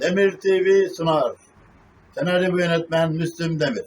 Demir TV sunar. Senaryo yönetmen Müslüm Demir.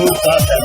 Who thought that?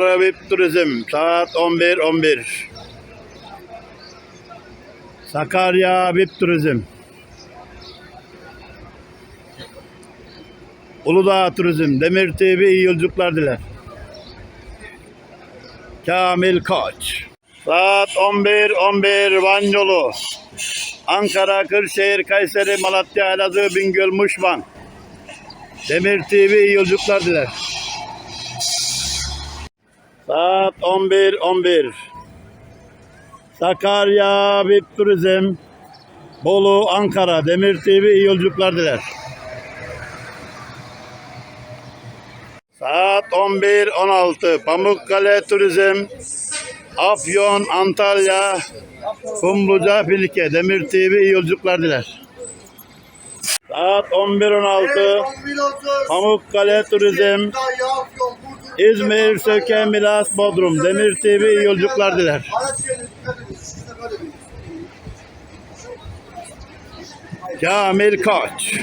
VIP Turizm saat 11.11. Sakarya VIP Turizm. Uludağ Turizm, Demir TV iyi yolculuklar diler. Kamil Koç. Saat 11.11 Van yolu. Ankara, Kırşehir, Kayseri, Malatya, Elazığ, Bingöl, Muş, Van. Demir TV iyi yolculuklar diler. Saat 11.11 Sakarya, VIP Turizm, Bolu, Ankara, Demir TV iyi yolculuklar diler. Saat 11.16 Pamukkale Turizm Afyon, Antalya, Kumluca, Filike, Demir TV iyi yolculuklar diler. Saat 11.16 Pamukkale Turizm İzmir, Söke, Milas, Bodrum, Demir TV yolculuklar diler. Kamil Koç.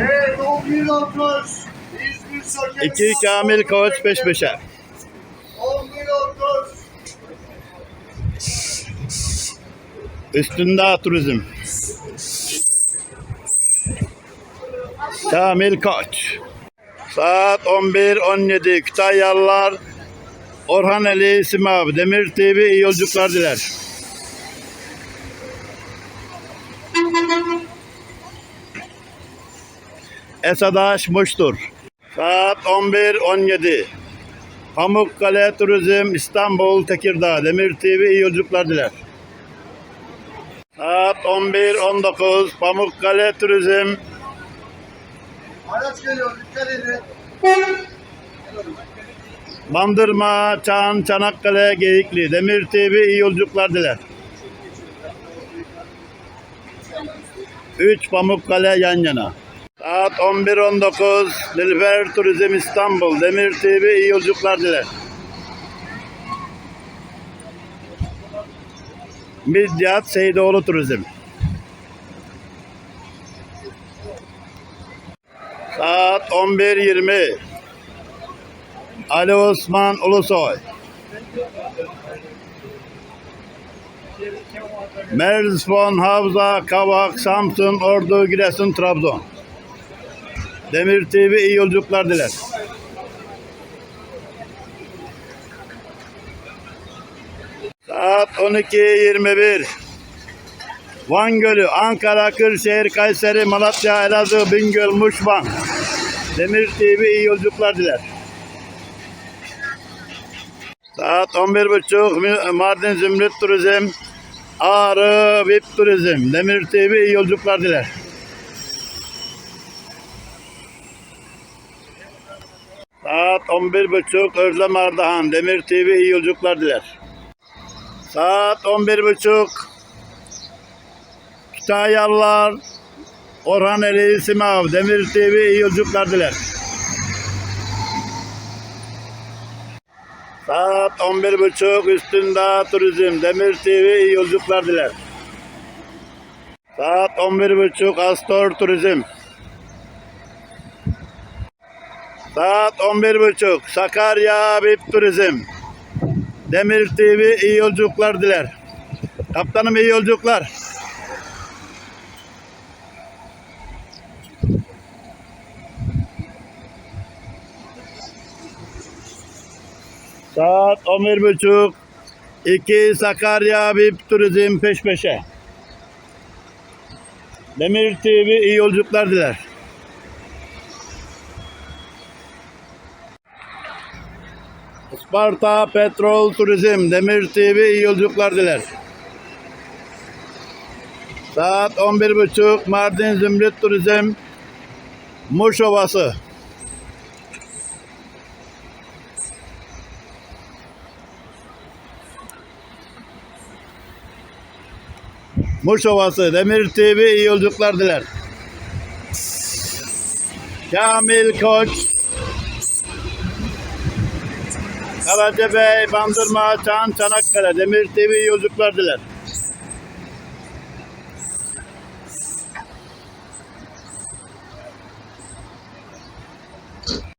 Evet, 11 alkış. İzmir Söke. Kamil Koç peş peşe. 11 alkış. Üstünde Turizm. Kamil Koç. Saat 11.17 Kütahyalılar Orhaneli Simav Demir TV iyi yolculuklar diler. Esadaş Muş'tur. Saat 11.17 Pamukkale Turizm İstanbul Tekirdağ Demir TV iyi yolculuklar diler. Saat 11.19 Pamukkale Turizm Bandırma, Çan, Çanakkale, Geyikli Demir TV iyi yolculuklar diler. 3 Pamukkale yan yana. Saat 11.19 Nilüfer Turizm İstanbul Demir TV iyi yolculuklar diler. Midyat Seydoğlu Turizm. Saat 11.20 Ali Osman Ulusoy. Merzfon, Havza, Kavak, Samsun, Ordu, Giresun, Trabzon. Demir TV iyi yolculuklar diler. Saat 12.21. Van Gölü, Ankara, Kırşehir, Kayseri, Malatya, Elazığ, Bingöl, Muş, Van. Demir TV iyi yolculuklar diler. Saat 11.30 Mardin Zümrüt Turizm Ağrı VIP Turizm Demir TV iyi yolculuklar diler. Saat 11.30 Özlem Ardahan Demir TV iyi yolculuklar diler. Saat 11.30 Kütahyalılar Orhan Eli Simav Demir TV iyi yolculuklar diler. Saat 11.30 Üstündağ Turizm Demir TV iyi yolculuklar diler. Saat 11.30 Astor Turizm. Saat 11.30 Sakarya VIP Turizm. Demir TV iyi yolculuklar diler. Kaptanım iyi yolculuklar. Saat 11.30 2 Sakarya VIP Turizm peş peşe. Demir TV iyi yolculuklar diler. Isparta Petrol Turizm Demir TV iyi yolculuklar diler. Saat 11.30 Mardin Zümrüt Turizm Muş Ovası. Muş Ovası Demir TV iyi yolculuklar diler. Kamil Koç Karacabey, Bandırma, Çan, Çanakkale Demir TV iyi yolculuklar diler.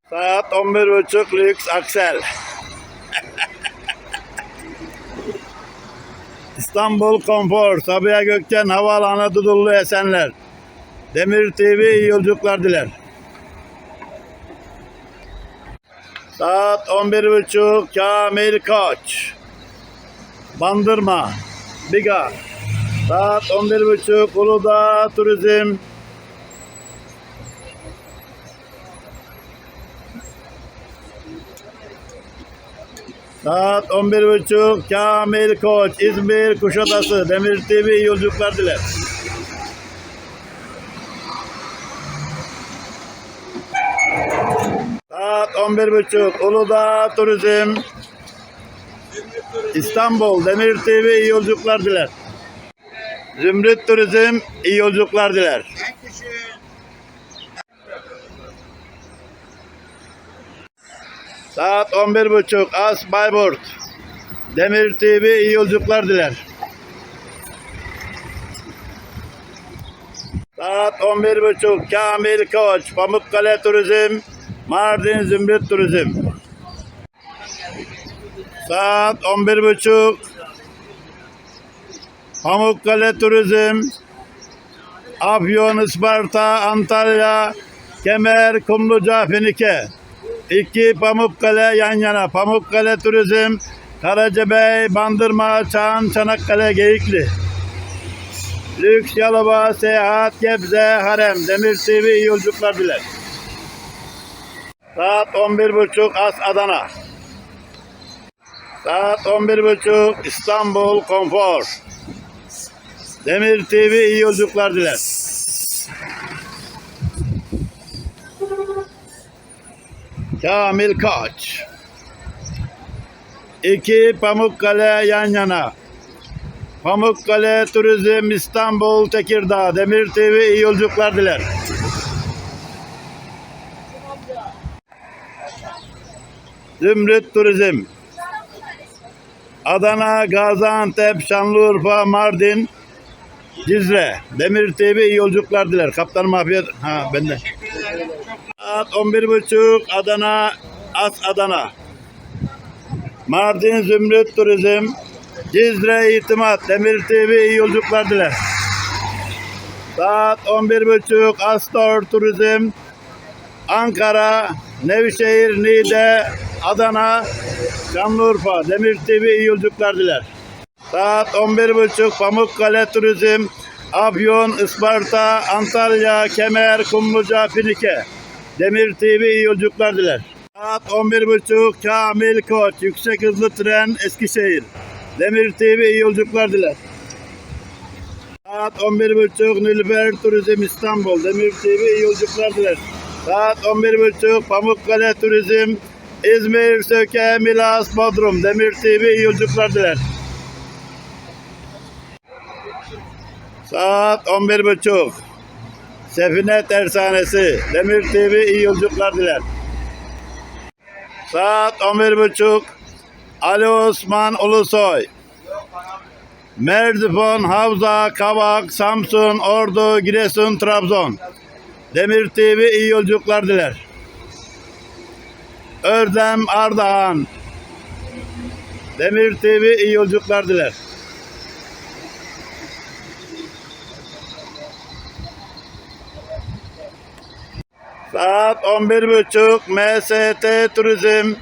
Saat 11.30 Lüks Aksel. İstanbul Konfor, Sabiha Gökçen Havaalanı Dudullu Esenler. Demir TV iyi yolculuklar diler. Saat 11.30 Kamil Koç. Bandırma, Biga. Saat 11.30 Uludağ Turizm. Saat 11.30 Kamil Koç İzmir Kuşadası Demir TV yolculuklar diler. Saat 11.30 Uludağ Turizm İstanbul Demir TV yolculuklar diler. Zümrüt Turizm iyi yolculuklar diler. Saat 11.30 As Bayburt. Demir TV iyi yolculuklar diler. Saat 11.30 Kamil Koç Pamukkale Turizm Mardin Zümrüt Turizm. Saat 11.30 Pamukkale Turizm Afyon, Isparta, Antalya, Kemer, Kumluca, Finike. İki Pamukkale yan yana. Pamukkale Turizm, Karacabey, Bandırma, Çan, Çanakkale, Geyikli. Lüks Yalova, Seyahat, Gebze, Harem, Demir TV iyi yolculuklar diler. Saat 11.30 As Adana. Saat 11.30 İstanbul Konfor. Demir TV iyi yolculuklar diler. Kamil Koç. İki Pamukkale yan yana. Pamukkale Turizm İstanbul Tekirdağ. Demir TV iyi yolculuklar diler. Zümrüt Turizm. Adana, Gaziantep, Şanlıurfa, Mardin, Cizre. Demir TV iyi yolculuklar diler. Kaptan Mafya ha bende. Saat 11.30 Adana, As Adana. Mardin Zümrüt Turizm. Cizre İtimat. Demir TV iyi yolculuklar diler. Saat 11.30 Astor Turizm. Ankara, Nevşehir, Niğde, Adana, Şanlıurfa, Demir TV iyi yolculuklar diler. Saat 11.30 Pamukkale Turizm, Afyon, Isparta, Antalya, Kemer, Kumluca, Finike. Demir TV iyi yolculuklar diler. Saat 11.30 Kamil Koç, Yüksek Hızlı Tren, Eskişehir. Demir TV iyi yolculuklar diler. Saat 11.30 Nilüfer Turizm İstanbul. Demir TV iyi yolculuklar diler. Saat 11.30 Pamukkale Turizm İzmir, Söke, Milas, Bodrum. Demir TV iyi yolculuklar diler. Saat 11.30 Sefine Tersanesi. Demir TV iyi yolculuklar diler. Saat 11.30 Ali Osman Ulusoy. Merzifon, Havza, Kavak, Samsun, Ordu, Giresun, Trabzon. Demir TV iyi yolculuklar diler. Ördem, Ardahan. Demir TV iyi yolculuklar diler. Saat 11.30 MST Turizm.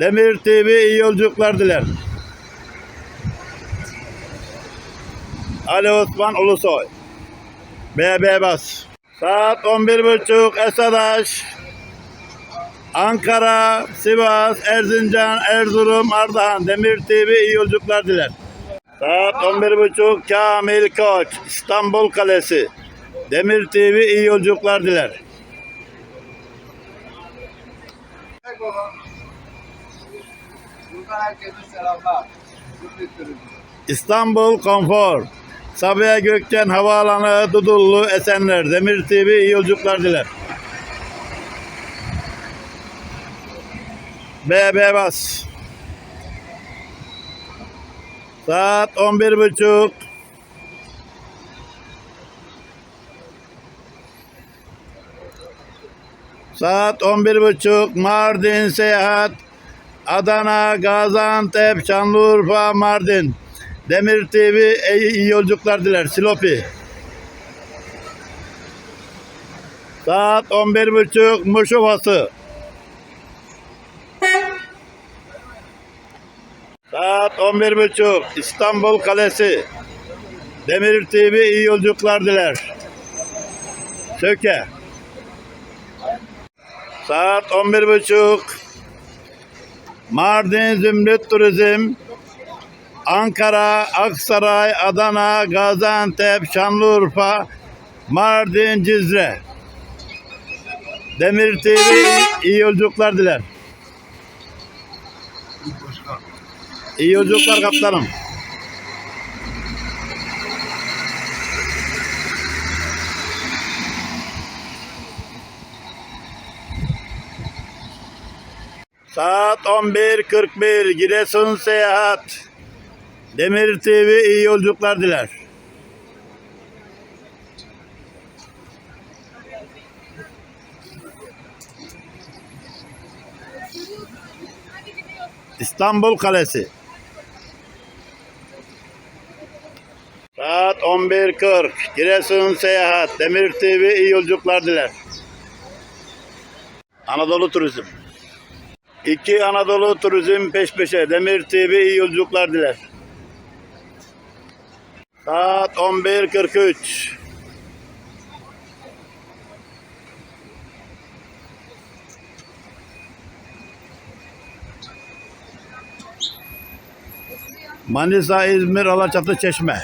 Demir TV iyi yolculuklar diler. Ali Osman Ulusoy. BB Bas. Saat 11.30 Esadaş. Ankara, Sivas, Erzincan, Erzurum, Ardahan. Demir TV iyi yolculuklar diler. Saat 11.30 Kamil Koç. İstanbul Kalesi. Demir TV iyi yolculuklar diler. İstanbul Konfor. Sabiha Gökçen Havaalanı, Dudullu, Esenler. Demir TV iyi yolculuklar diler. BB Bas. Saat 11.30 Saat 11.30 Mardin Seyahat Adana, Gaziantep, Şanlıurfa, Mardin. Demir TV iyi yolculuklar diler. Silopi. Saat 11.30 Muş Ovası. Saat 11.30 İstanbul Kalesi. Demir TV iyi yolculuklar diler. Söke. Saat 11.30 Mardin Zümrüt Turizm Ankara, Aksaray, Adana, Gaziantep, Şanlıurfa, Mardin, Cizre. Demir TV iyi yolculuklar diler. İyi yolculuklar kaptanım. Saat 11.41 Giresun Seyahat. Demir TV iyi yolculuklar diler. İstanbul Kalesi. Saat 11.40 Giresun Seyahat. Demir TV iyi yolculuklar diler. Anadolu Turizm. İki Anadolu Turizm peş peşe. Demir TV iyi yolculuklar diler. Saat 11.43. Manisa, İzmir, Alaçatı, Çeşme.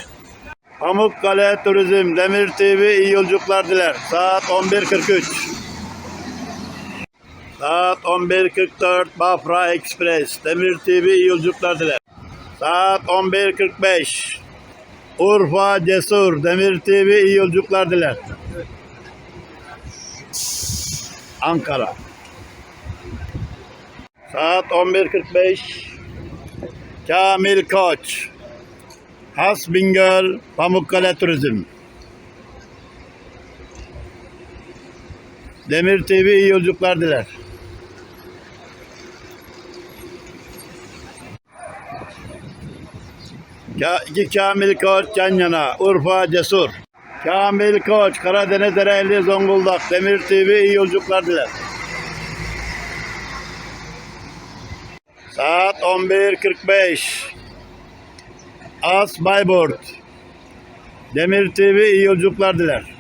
Pamukkale Turizm, Demir TV iyi yolculuklar diler. Saat 11.43. Saat 11.44 Bafra Express, Demir TV yolculuklar diler. Saat 11.45 Urfa Cesur, Demir TV yolculuklar diler. Ankara. Saat 11.45 Kamil Koç Has Bingöl Pamukkale Turizm Demir TV iyi yolculuklar diler. Ka iki Kamil Koç yan yana Urfa Cesur Kamil Koç Karadeniz Ereğli Zonguldak Demir TV iyi yolculuklar diler. Saat 11.45 As Bayburt Demir TV iyi yolculuklar diler.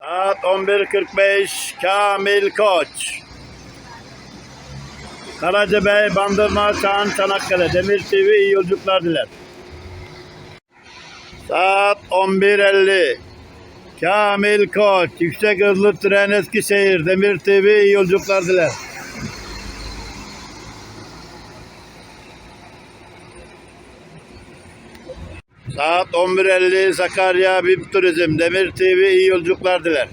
Saat 11.45 Kamil Koç Karacabey, Bandırma, Çağan, Çanakkale Demir TV iyi yolculuklar diler. Saat 11.50 Kamil Koç Yüksek hızlı tren Eskişehir Demir TV iyi yolculuklar diler. Saat 11.50 Sakarya VIP Turizm Demir TV iyi yolculuklar diler.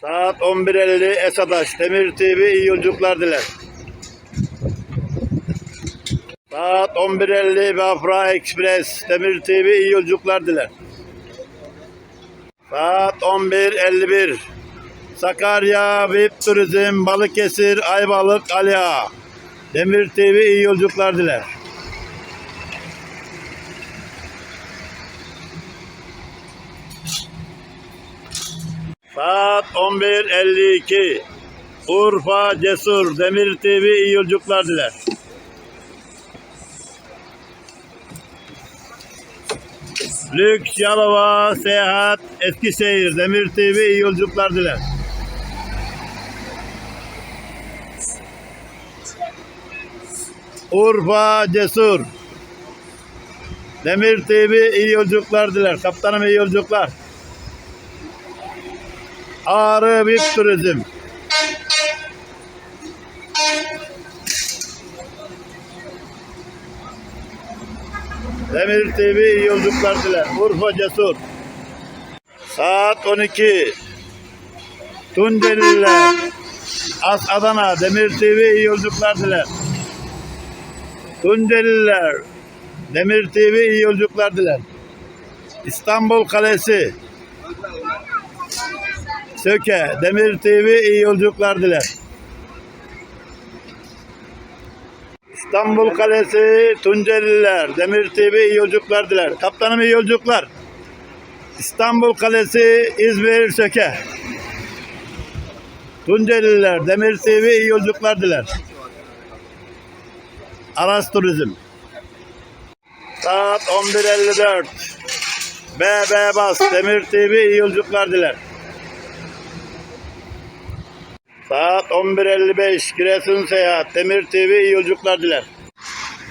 Saat 11.50 Esadaş Demir TV iyi yolculuklar diler. Saat 11.50 Bafra Express Demir TV iyi yolculuklar diler. Saat 11.51 Sakarya VIP Turizm Balıkesir Ayvalık Aliağa Demir TV iyi yolculuklar diler. Saat 11.52 Urfa Cesur Demir TV iyi yolculuklar diler. Lüks Yalova Seyahat Eskişehir Demir TV iyi yolculuklar diler. Urfa Cesur Demir TV iyi yolculuklar diler. Kaptanım iyi yolculuklar. Ağrı VIP Turizm. Demir TV iyi yolculuklar diler. Urfa Cesur. Saat 12. Tunceliler. As Adana. Demir TV iyi yolculuklar diler. Tunceliler. Demir TV iyi yolculuklar diler. İstanbul Kalesi. Söke, Demir TV iyi yolculuklar diler. İstanbul Kalesi, Tunceliler, Demir TV iyi yolculuklar diler. Kaptanım iyi yolculuklar. İstanbul Kalesi, İzmir Söke. Tunceliler, Demir TV iyi yolculuklar diler. Aras Turizm. Saat 11.54. BB Bas, Demir TV iyi yolculuklar diler. Saat 11.55 Giresun Seyahat Demir TV iyi yolculuklar diler.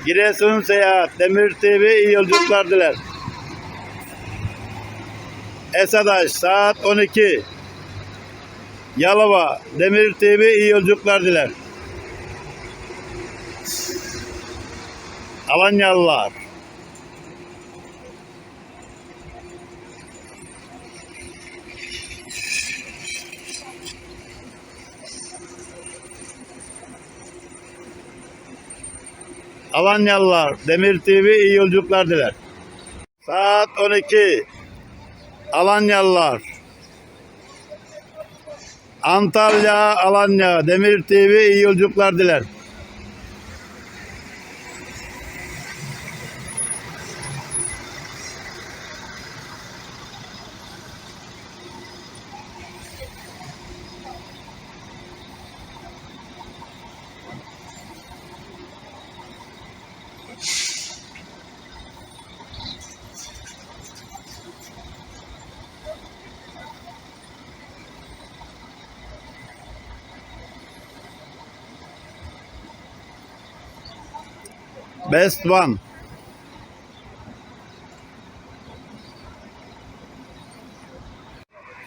Giresun Seyahat Demir TV iyi yolculuklar diler. Esadaş saat 12 Yalova Demir TV iyi yolculuklar diler. Alanyalılar Alanyalılar Demir TV iyi yolculuklar diler. Saat 12 Alanyalılar Antalya Alanya Demir TV iyi yolculuklar diler. Best One.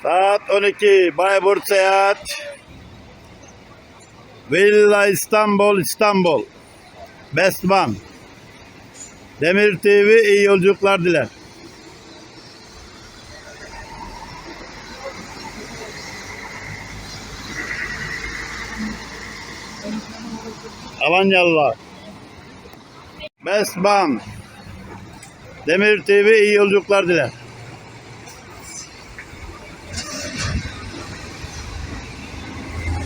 Saat 12 Bayburt Seyahat. Villa İstanbul İstanbul. Best One. Demir TV iyi yolculuklar diler. Avanyalılar. One. Demir TV iyi yolculuklar diler.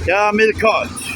Kamil Koç.